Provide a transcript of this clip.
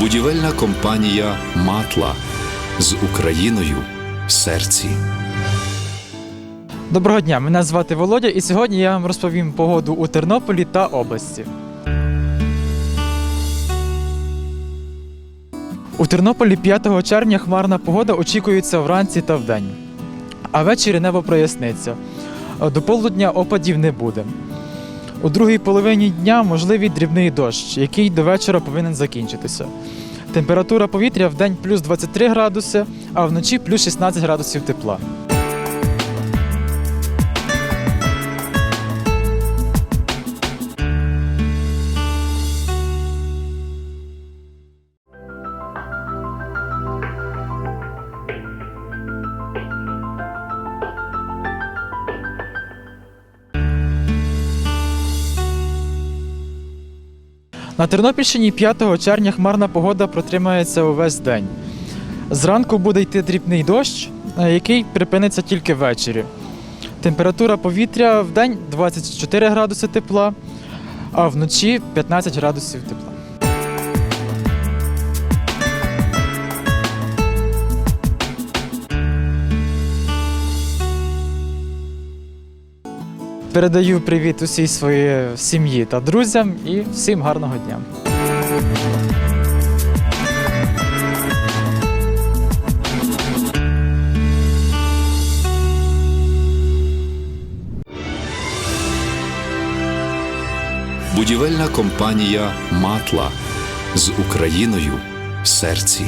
Будівельна компанія Матла з Україною в серці. Доброго дня, мене звати Володя, і сьогодні я вам розповім погоду у Тернополі та області. У Тернополі 5 червня хмарна погода очікується вранці та вдень, а ввечері небо проясниться. До полудня опадів не буде. У другій половині дня можливий дрібний дощ, який до вечора повинен закінчитися. Температура повітря в день плюс 23 градуси, а вночі плюс 16 градусів тепла. На Тернопільщині 5 червня хмарна погода протримається увесь день. Зранку буде йти дрібний дощ, е, який припиниться тільки ввечері. Температура повітря в день 24 градуси тепла, а вночі 15 градусів тепла. Передаю привіт усій своїй сім'ї та друзям і всім гарного дня. Будівельна компанія Матла з Україною в серці.